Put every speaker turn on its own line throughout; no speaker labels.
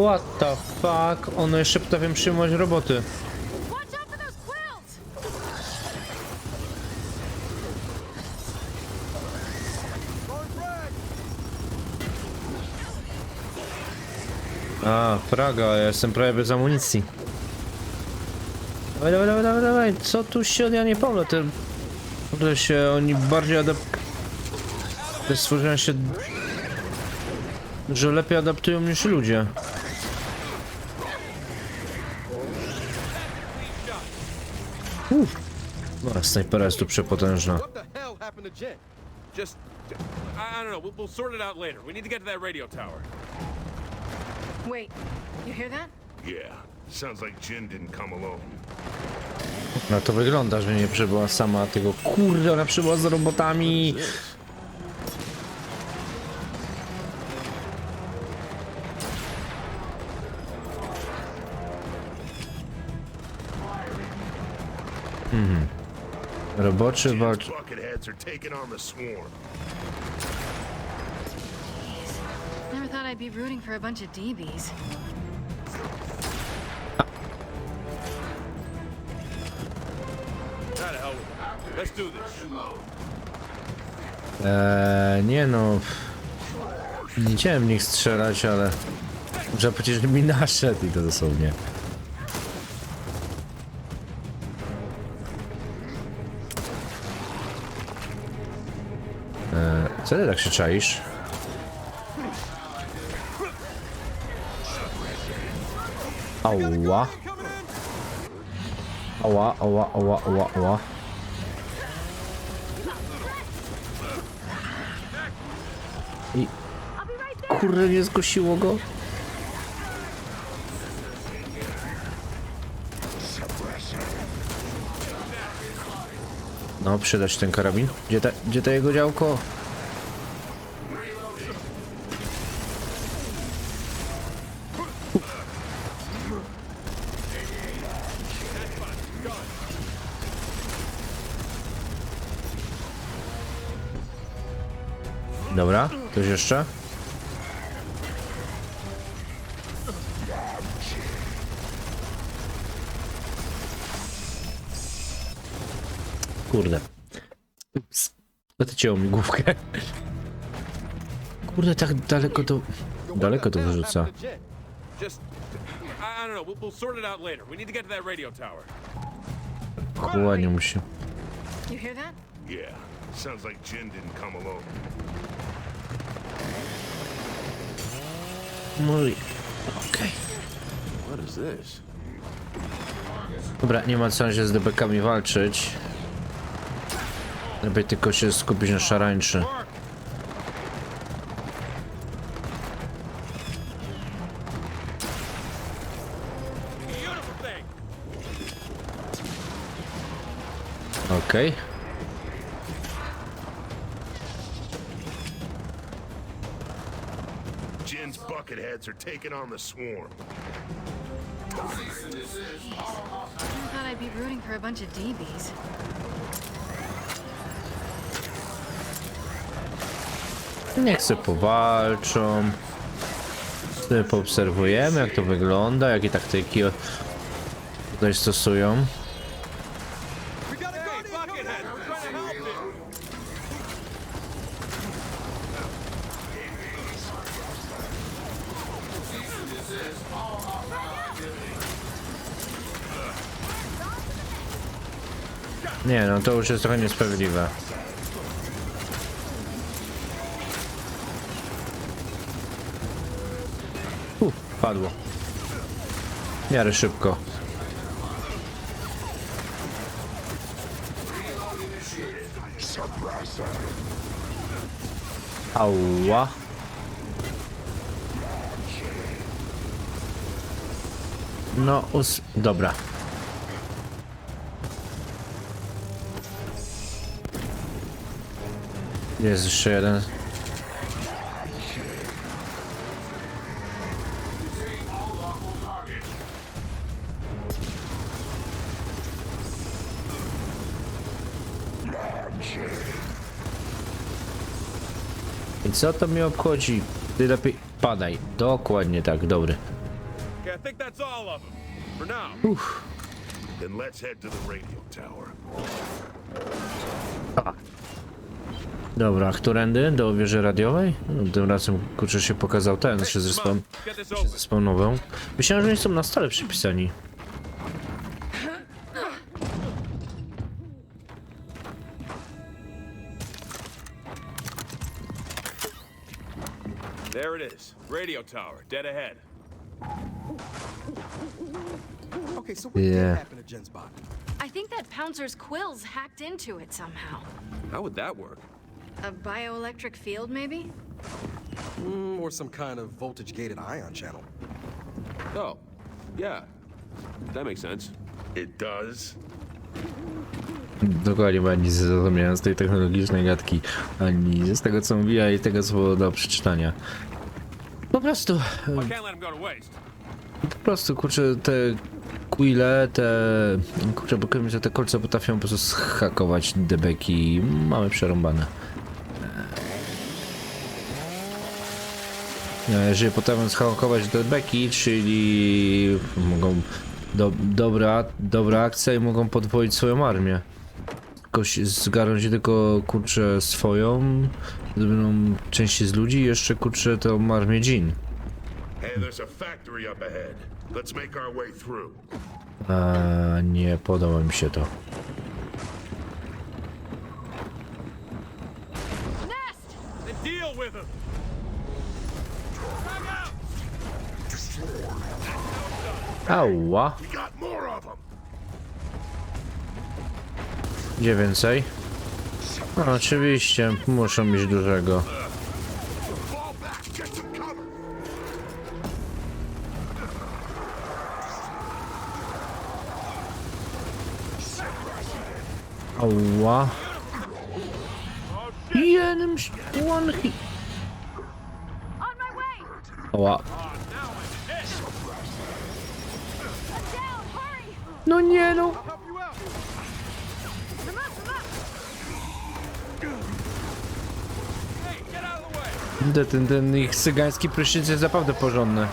What the fuck? One jeszcze potrafią przyjmować roboty. A, Praga, ja jestem prawie bez amunicji. Dawaj, dawaj, dawaj, dawaj, dawaj. Co tu się, ja nie pomnę, te... Kurde się, oni bardziej adap... Te stworzenia się... Że lepiej adaptują niż ludzie. Uff. No, snajpera jest tu przepotężna.
What the hell happened to Jen?
Just, I, I don't know. We'll, we'll sort it out later. We need to get to that radio tower.
Wait, you hear that?
Yeah, sounds like Jin didn't come alone.
No to wygląda, że nie przybyła sama tego. Kurde, ona przybyła z robotami. Roboczy walcz...
Bucketheads are taking on the swarm.
Never thought I'd be rooting for a bunch of DBs.
How the hell with it? Let's do this.
Eee, nie no. Nie chciałem w nich strzelać, ale... Że przecież mi naszedł i to dosłownie. Co ty tak się czaisz? Ała. Ała, ała, ała, ała, ała. I... Kurde, nie zgłosiło go. No, przydać ten karabin. Gdzie, ta, gdzie to jego działko? Jeszcze? Kurde. Ups. Odcięło mi główkę. Kurde, tak daleko to... Daleko to wyrzuca.
Jen?
Mu się.
You hear that?
Yeah, sounds like Jin didn't come alone.
Mój... Okej.
This?
Dobra, nie ma co się z debekami walczyć. Lepiej tylko się skupić na szarańczy.
Beautiful thing.
Jin's bucketheads are taking on the swarm.
Never thought I'd be rooting for a bunch of DBs.
Niech sobie powalczą. Sobie poobserwujemy, jak to wygląda, jakie taktyki tutaj stosują.
We got a
Hey,
guardian coming
Buckethead,
in!
we're trying to help you.
Nie, no to już jest trochę niesprawiedliwe. Uff, padło. W miarę szybko. Ała. No, us... Dobra. Jest jeszcze jeden. I co to mnie obchodzi? Ty lepiej padaj. Dokładnie tak, dobry.
Now.
Then let's head to the radio tower.
Dobra, którędy? Do wieży radiowej? No, tym razem kurczę się pokazał ten, się
this over.
zespawnował. Myślałem, że oni są na stole przypisani.
There it is. Radio tower, dead ahead.
Okay, so what
Yeah.
did happen to Jen's body?
I think that Pouncer's quills hacked into it somehow.
How would that work?
A bioelectric field, maybe?
Mm, or some kind of voltage-gated ion channel.
Oh, yeah. That makes sense.
It does?
Dokładnie, bo ja nic nie zrozumiałem z tej technologicznej gadki, ani z tego co mówiła i tego co było do przeczytania. Po prostu,
waste.
po prostu, kurczę, te quille, te, kurczę, bo że te kolce potrafią po prostu schakować debeki i mamy przerąbane. E, Jeżeli potrafią schakować debeki, czyli mogą, do, dobra, dobra akcja i mogą podwoić swoją armię. Tylko się zgarnąć tylko, kurczę, swoją, zrobioną części z ludzi i jeszcze, kurczę, tą armię
through.
A nie podoba mi się to. Ała! Gdzie więcej? No, oczywiście, muszą mieć dużego. Ała! Jeden sz- one hit. Ała.
Down! Hurry!
No nie no!
Help you out.
Come on, come on!
Hey, get out of the way.
Ten, ten, ten ich cygański prysznic jest naprawdę porządny.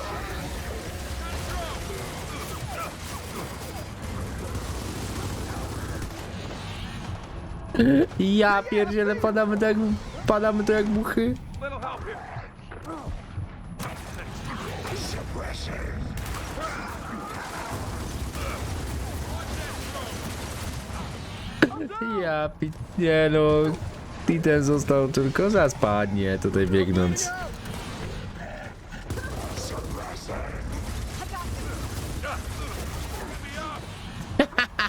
Ja pierdzielę, padamy to jak, padamy to jak muchy. Ja pi... nie no... I ten został tylko zaraz padnie tutaj biegnąc.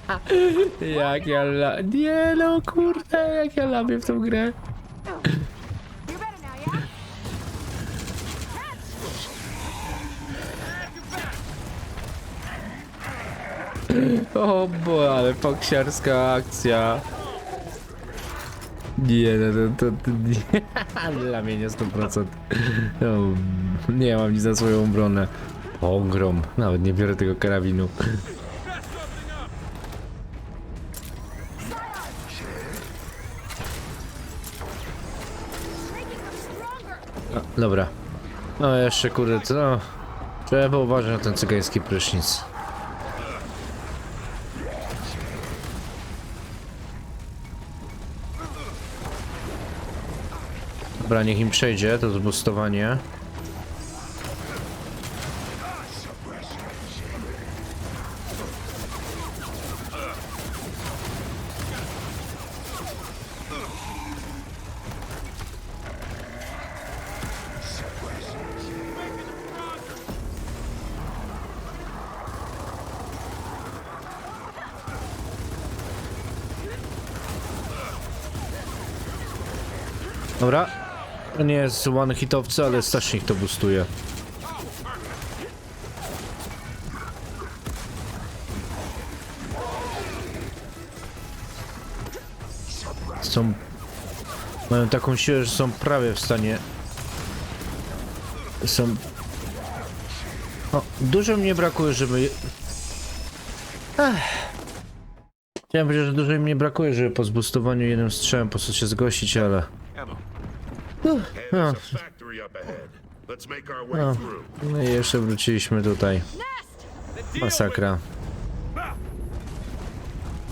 Jak ja la... Nie no kurde, jak ja lamię w tą grę.
You better now, yeah?
O bo, ale poksiarska akcja. Nie, no to, to, to nie. Lamienie 100%. No, nie mam nic na swoją obronę. Pogrom. Nawet nie biorę tego karabinu. Dobra. No jeszcze kurde, co? Trzeba uważać na ten cygański prysznic. Dobra, niech im przejdzie to zbustowanie. Dobra. To nie jest one hitowcy, ale strasznie ich to boostuje. Są... Mają taką siłę, że są prawie w stanie... Są... O, dużo mnie brakuje, żeby... Ech. Chciałem powiedzieć, że dużo mi nie brakuje, żeby po zbustowaniu jednym strzałem po prostu się zgłosić, ale...
Hey, there's a factory up ahead. Let's make our way
No.
through.
No i jeszcze wróciliśmy tutaj. Masakra.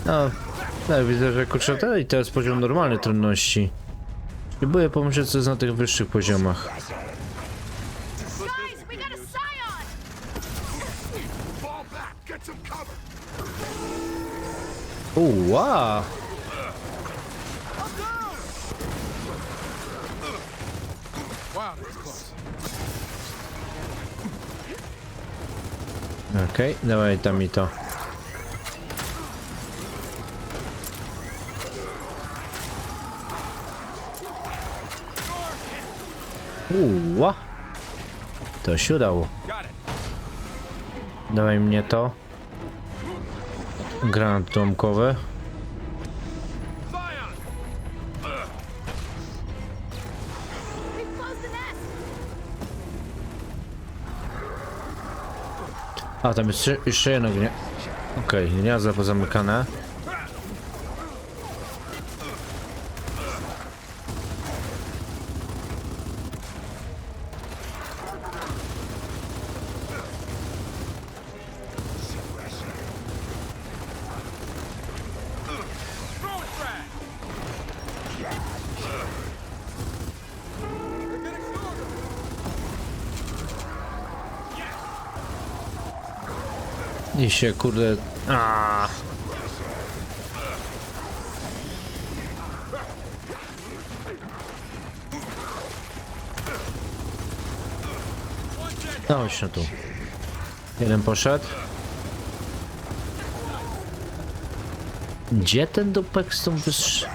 No, no widzę, że kurczę, to i jest poziom normalny trudności. Próbuję pomyśleć, co jest na tych wyższych poziomach.
Guys, we got a scion!
Fall back. Get some cover.
Uła! Okej, dawaj tam mi to. Uła! To się udało. Dawaj mnie to. Granat domkowy. A, tam jest jeszcze- jedno gnie... Okej, okay, gniazdo pozamykane. I się kurde... A. No chodź no tu. Jeden poszedł. Gdzie ten dupek z tą wyższ...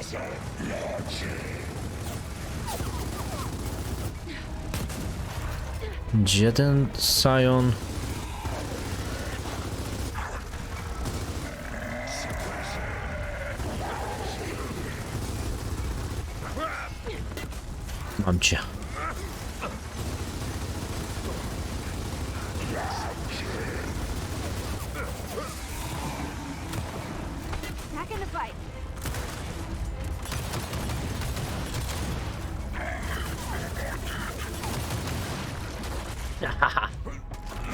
Gdzie ten Sion? Mam cię.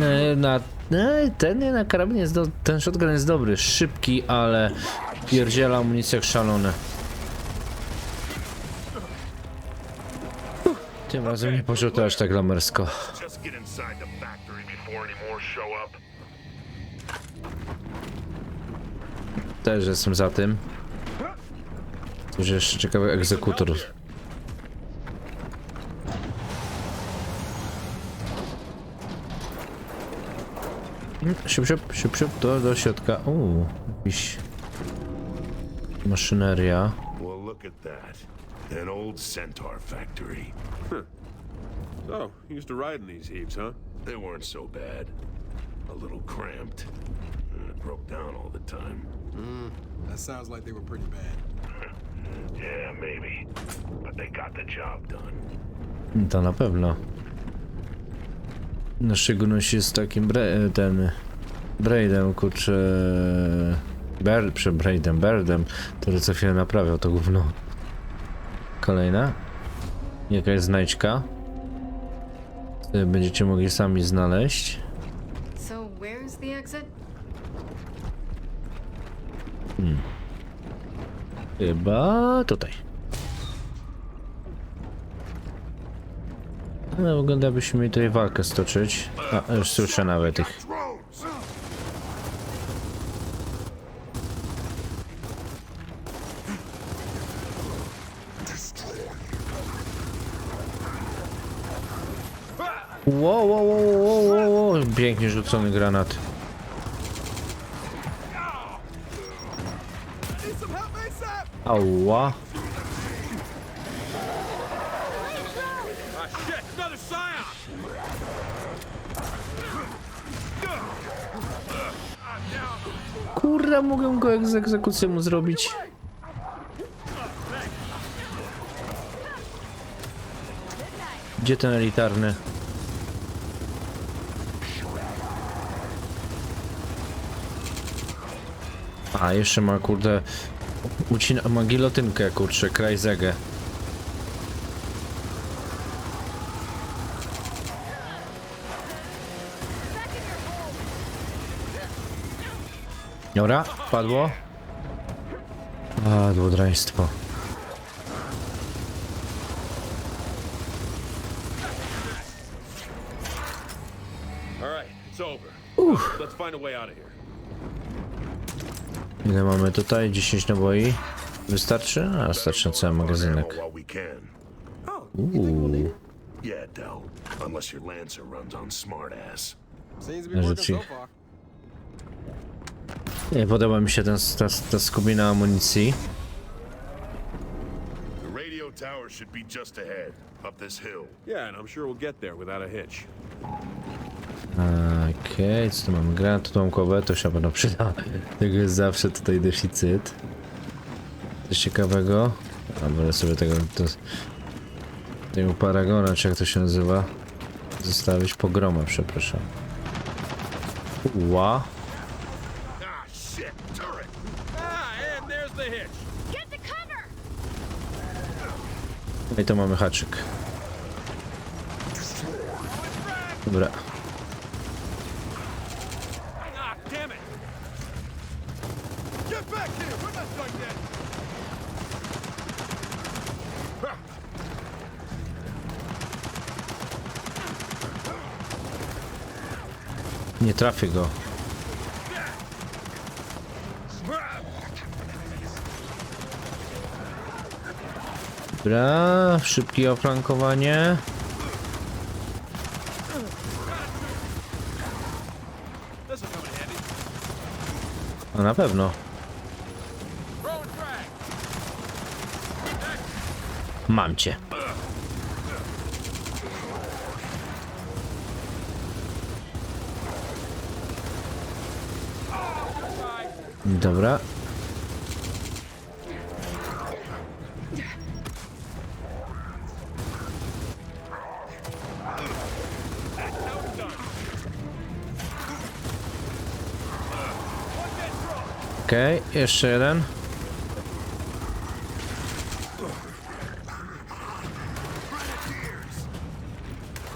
E, Na, e, ten na karabinie jest do, ten shotgun jest dobry, szybki, ale pierdziela amunicję jak szalony. Tym razem nie poszło to aż tak lamersko. Też jestem za tym. Coś jeszcze ciekawy egzekutor. Mm, siup, siup, siup, do, do środka. Uuu, jakiś... Maszyneria.
Well, look at that. An old centaur factory.
So, you used to ride in these heaps, huh?
They weren't so bad. A little cramped. Uh, It broke down all the time.
That sounds like they were pretty bad.
Yeah, maybe. But they got the job done.
To na pewno. Na szczególności z takim bre, ten Braidem, kurczę. Ber, prze Braidem, Berdem, który co chwilę naprawiał to gówno. Kolejna. Jakaś znajdźka. Sobie Będziecie mogli sami znaleźć.
So, where's the exit?
Chyba tutaj. No, wygląda jakbyśmy mieli tutaj walkę stoczyć. A, już słyszę nawet ich. Rzucony granat. Ała. Kurwa, mogę go egz egzekucję mu zrobić. Gdzie ten elitarny? A, jeszcze ma kurde... Ucina... ma gilotynkę, kurczę, krajzegę. Dobra, padło. Padło draństwo. Ile mamy tutaj? 10 naboi. Wystarczy? A, starczy na cały magazynek. Uuu.
far.
Nie podoba mi się ten, ta, ta skubina amunicji.
The radio tower should be just ahead, up this hill.
Yeah, and I'm sure we'll get there without a hitch.
Okej, co tu mamy? Granaty tłamkowe, to się pewno przyda. Tego jest zawsze tutaj deficyt. Coś ciekawego. A będę sobie tego, to, tego paragona, czy jak to się nazywa, zostawić pogroma, przepraszam. Ła. No I to mamy haczyk. Dobra.
Ah, damn it! Get back here! We're not done yet!
Nie trafię go. Dobra, szybkie oflankowanie. No na pewno. Mam cię. Dobra. Okej, jeszcze jeden.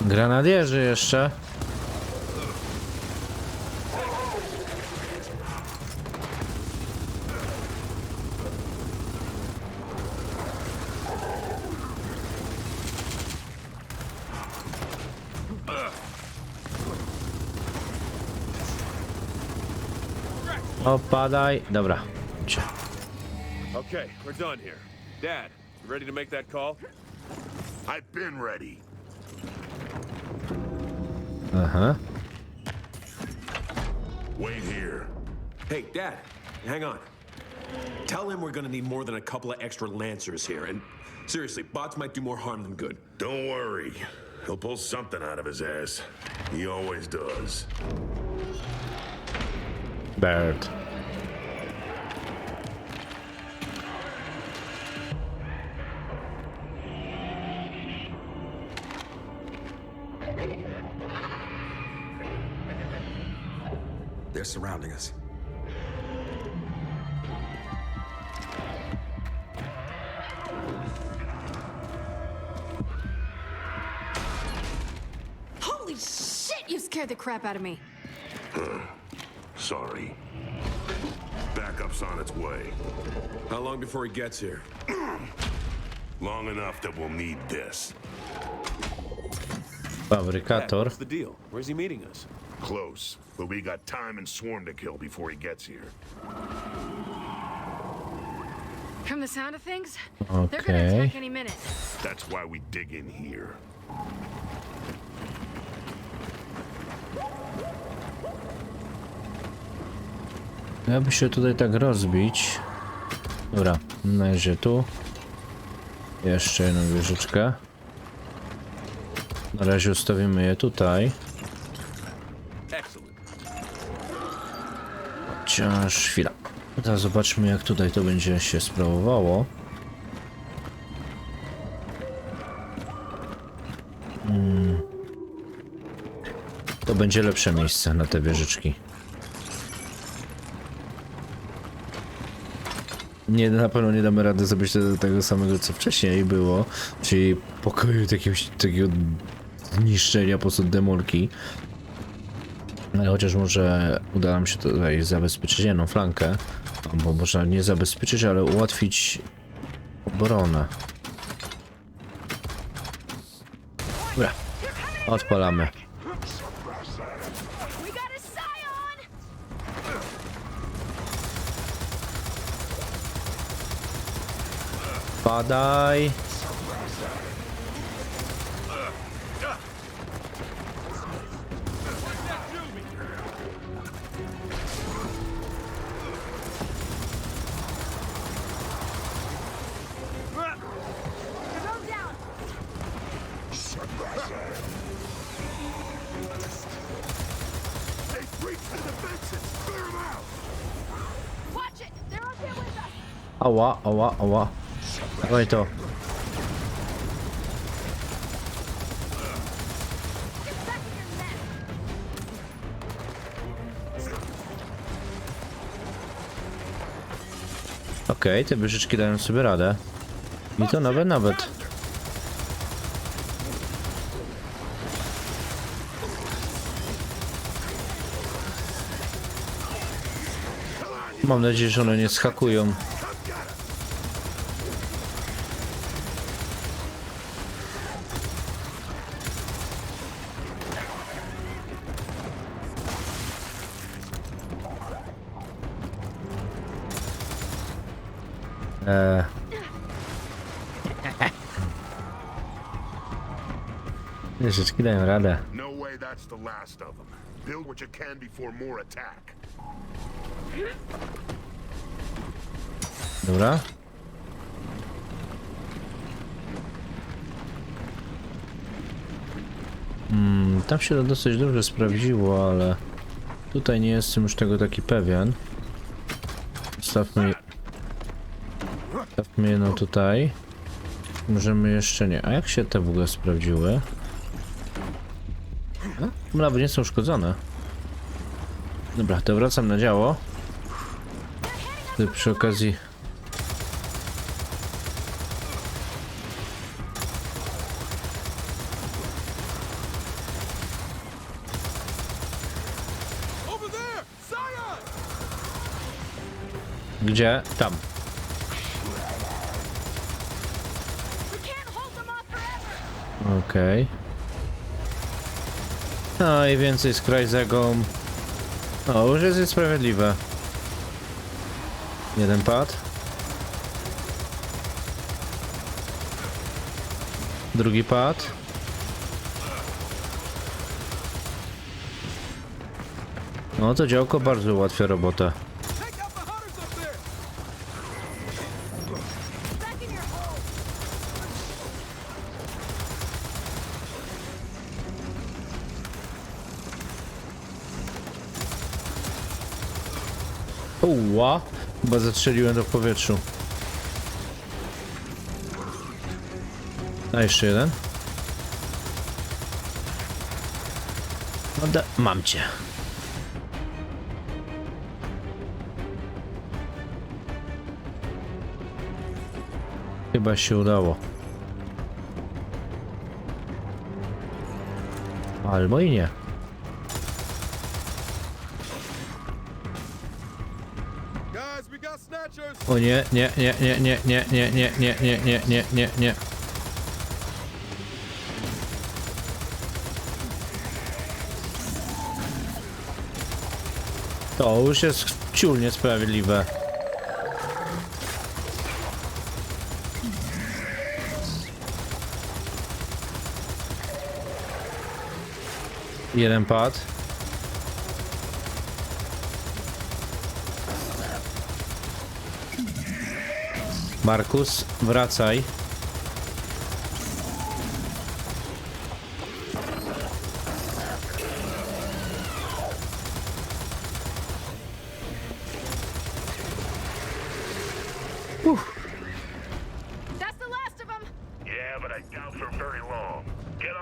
Granadierzy jeszcze. Opadaj. Dobra. Cię.
Okay, we're done here. Dad, you ready to make that call?
I've been ready.
Aha.
Wait here.
Hey, Dad, hang on. Tell him we're gonna need more than a couple of extra Lancers here, and seriously, bots might do more harm than good.
Don't worry. He'll pull something out of his ass. He always does.
Bird.
They're surrounding us.
Holy shit, you scared the crap out of me.
Sorry. Backup's on its way.
How long before he gets here?
Long enough that we'll need this.
Dad,
Fabrykator.
what's the deal? Where's he meeting us?
Close, but we got time and swarm to kill before he gets here.
From the sound of things, they're gonna attack
Okay.
any minute.
That's why we dig in here.
Jakby się tutaj tak rozbić. Dobra, na razie tu. Jeszcze jedną wieżyczkę. Na razie ustawimy je tutaj. Chociaż chwila. Teraz zobaczmy jak tutaj to będzie się sprawowało. Mm. To będzie lepsze miejsce na te wieżyczki. Nie, na pewno nie damy rady zrobić tego, samego co wcześniej było, czyli pokoju jakiegoś takiego zniszczenia po prostu demolki. Chociaż może uda nam się tutaj zabezpieczyć jedną flankę, albo można nie zabezpieczyć, ale ułatwić obronę. Dobra, odpalamy. Padaj. Ała, ała, ała. Dawaj to. Okej, te wyżyczki dają sobie radę. I to nawet, nawet. Mam nadzieję, że one nie schakują. Wyżyczki dają radę.
No way that's the last of them. Build what you can before more attack.
Dobra. Mm, tam się to dosyć dobrze sprawdziło, ale tutaj nie jestem już tego taki pewien. Stawmy, stawmy jedną tutaj. Możemy jeszcze nie. A jak się te w ogóle sprawdziły? A? Nawet nie są uszkodzone. Dobra, to wracam na działo. Przy okazji! Gdzie? Tam.
We can't hold them off forever!
Okej. No i więcej z Krajzegą. O, już jest sprawiedliwe. Jeden pad. Drugi pad. No to działko bardzo ułatwia robotę. Uła! Chyba zastrzeliłem to w powietrzu. A jeszcze jeden. No da mam cię. Chyba się udało. Albo i nie. O nie, nie, nie, nie, nie, nie, nie, nie, nie, nie, nie, nie, nie, nie. To już jest ciul niesprawiedliwe. Jeden pad. Markus, wracaj.
That's the last of them!
Yeah, but I doubt for very long. Get on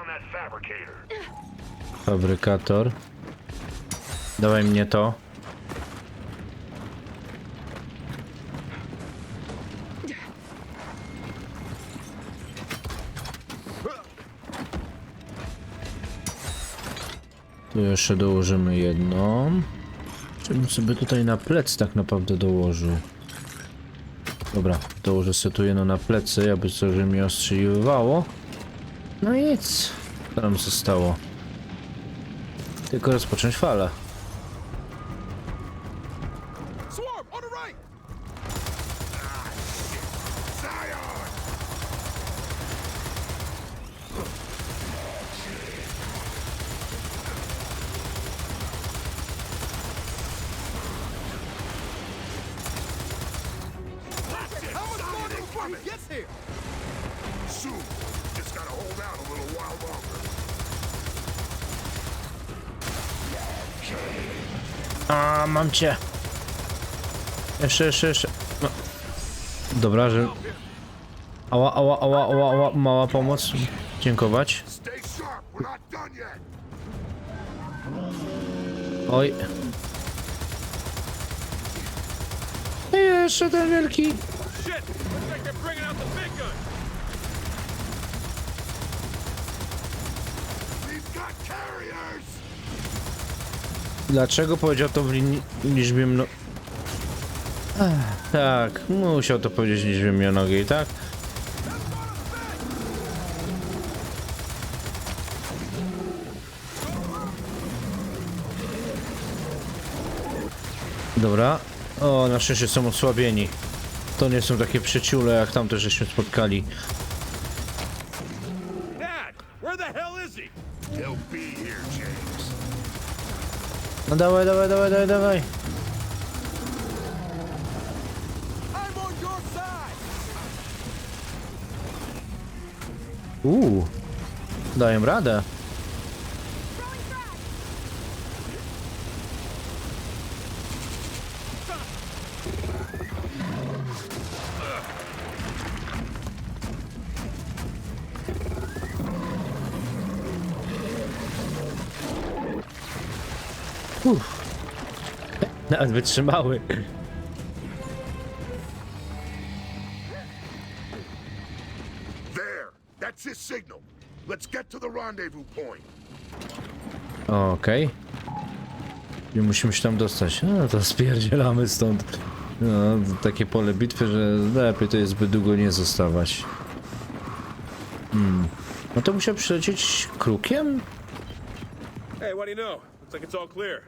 that fabricator.
Fabrykator. Dawaj mnie to. Tu jeszcze dołożymy jedną. Żebym sobie tutaj na plec tak naprawdę dołożył. Dobra, dołożę sobie tu jedno na plecy, aby coś mi ostrzeliwało. No i nic. Co nam zostało? Tylko rozpocząć falę. Mam cię. Jeszcze, jeszcze, jeszcze. No. Dobra, że... Ała, ała, ała, ała, ała, mała pomoc. Dziękować. Oj. I jeszcze ten wielki.
Shit! Looks like they're bringing out the big gun.
We've got carriers.
Dlaczego powiedział to w liczbie mno... Ech, Tak, musiał to powiedzieć w liczbie mnogiej, tak? Dobra. O, na szczęście są osłabieni. To nie są takie przyciule, jak tamte żeśmy spotkali. No dawaj, dawaj, dawaj, dawaj, dawaj. Uuu. Daję radę. Wytrzymały.
There. That's his signal. Let's get to the rendezvous point.
Okej. I musimy się tam dostać. No to spierdzielamy stąd. No, to takie pole bitwy, że lepiej to jest zbyt długo nie zostawać. Hmm. No to musiał przylecieć krukiem?
Hey, what do you know? Looks like it's all clear.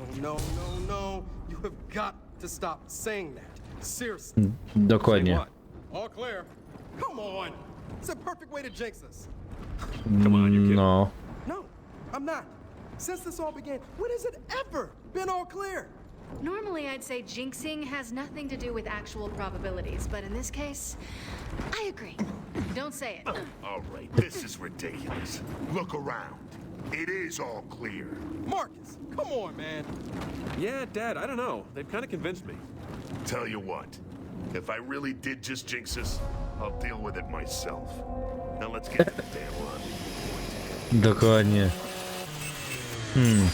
Oh, no, no, no. You have got to stop saying that. Seriously. Hmm.
Dokładnie.
What?
All clear. Come on. It's a perfect way to jinx us.
Hmm, Come on, you kid.
No.
No, I'm not. Since this all began, when has it ever been all clear?
Normally, I'd say jinxing has nothing to do with actual probabilities, but in this case, I agree. Don't say it.
All right, this is ridiculous. Look around. It is all clear.
Marcus, come on, man.
Yeah, Dad, I don't know. They've kind of convinced me.
Tell you what, if I really did just jinx us, I'll deal with it myself. Now let's get to the damn rendezvous.
Dokładnie. Hmm.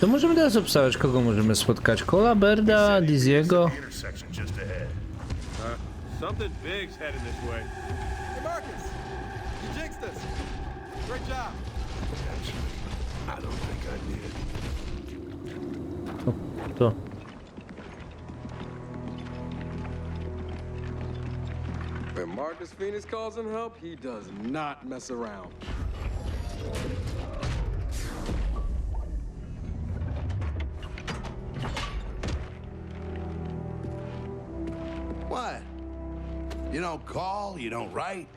To możemy teraz obstawiać, kogo możemy spotkać. Cola, Berda, Diziego.
The intersection just ahead.
Something big's heading this way.
Hey, Marcus, you jinxed us. Great job.
I don't think I did.
To.
When Marcus Phoenix calls in help, he does not mess around.
What? You don't call, you don't write?